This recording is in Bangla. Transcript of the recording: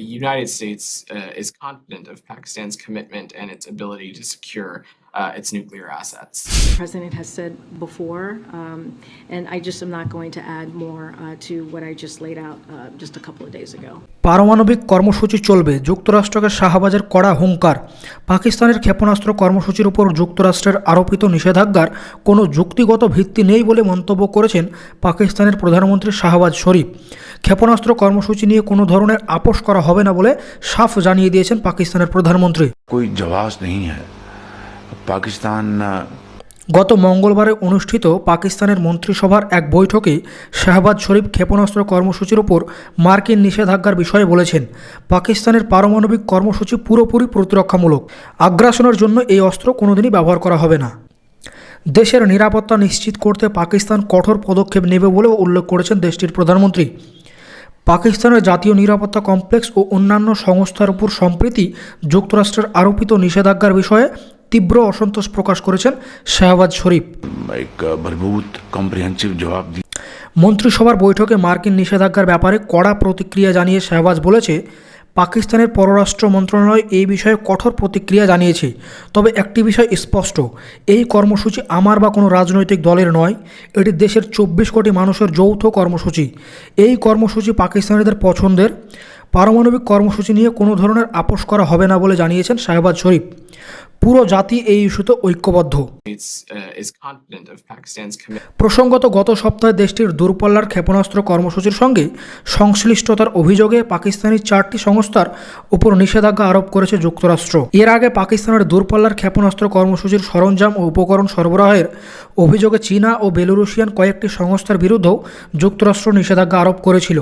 United States uh, is confident of Pakistan's commitment and its ability to secure uh, its nuclear assets. The president has said before, um, and I just am not going to add more uh, to what I just laid out uh, just a couple of days ago. পারমাণবিক কর্মসূচি চলবে যুক্তরাষ্ট্রকে শাহবাজের কড়া হুঙ্কার পাকিস্তানের ক্ষেপণাস্ত্র কর্মসূচির উপর যুক্তরাষ্ট্রের আরোপিত নিষেধাজ্ঞার কোনো যুক্তিগত ভিত্তি নেই বলে মন্তব্য করেছেন পাকিস্তানের প্রধানমন্ত্রী শাহবাজ শরীফ ক্ষেপণাস্ত্র কর্মসূচি নিয়ে কোনো ধরনের আপোষ করা হবে না বলে সাফ জানিয়ে দিয়েছেন পাকিস্তানের প্রধানমন্ত্রী কোই জবাব নেই হ্যাঁ পাকিস্তান গত মঙ্গলবারে অনুষ্ঠিত পাকিস্তানের মন্ত্রিসভার এক বৈঠকে শাহবাজ শরীফ ক্ষেপণাস্ত্র কর্মসূচির উপর মার্কিন নিষেধাজ্ঞার বিষয়ে বলেছেন, পাকিস্তানের পারমাণবিক কর্মসূচি পুরোপুরি প্রতিরক্ষামূলক। আগ্রাসনের জন্য এই অস্ত্র কোনোদিনই ব্যবহার করা হবে না। দেশের নিরাপত্তা নিশ্চিত করতে পাকিস্তান কঠোর পদক্ষেপ নেবে বলেও উল্লেখ করেছেন দেশটির প্রধানমন্ত্রী। পাকিস্তানের জাতীয় নিরাপত্তা কমপ্লেক্স ও অন্যান্য সংস্থার উপর সম্প্রীতি যুক্তরাষ্ট্রের আরোপিত নিষেধাজ্ঞার বিষয়ে তীব্র অসন্তোষ প্রকাশ করেছেন শাহবাজ শরীফ। মন্ত্রিসভার বৈঠকে মার্কিন নিষেধাজ্ঞার ব্যাপারে কড়া প্রতিক্রিয়া জানিয়ে শাহবাজ বলেছে পাকিস্তানের পররাষ্ট্র মন্ত্রণালয় এই বিষয়ে কঠোর প্রতিক্রিয়া জানিয়েছে। তবে একটি বিষয় স্পষ্ট এই কর্মসূচি আমার বা কোনো রাজনৈতিক দলের নয় এটি দেশের চব্বিশ কোটি মানুষের যৌথ কর্মসূচি। এই কর্মসূচি পাকিস্তানিদের পছন্দের। পারমাণবিক কর্মসূচি নিয়ে কোনো ধরনের আপোষ করা হবে না বলে জানিয়েছেন শাহবাজ শরীফ। পুরো জাতি এই ইস্যুতে ঐক্যবদ্ধ। Uh. প্রসঙ্গত গত সপ্তাহে দেশটির দূরপাল্লার ক্ষেপণাস্ত্র কর্মসূচির সঙ্গে সংশ্লিষ্টতার অভিযোগে পাকিস্তানি চারটি সংস্থার উপর নিষেধাজ্ঞা আরোপ করেছে যুক্তরাষ্ট্র। এর আগে পাকিস্তানের দূরপাল্লার ক্ষেপণাস্ত্র কর্মসূচির সরঞ্জাম ও উপকরণ সরবরাহের অভিযোগে চীনা ও বেলুরুশিয়ান কয়েকটি সংস্থার বিরুদ্ধেও যুক্তরাষ্ট্র নিষেধাজ্ঞা আরোপ করেছিল।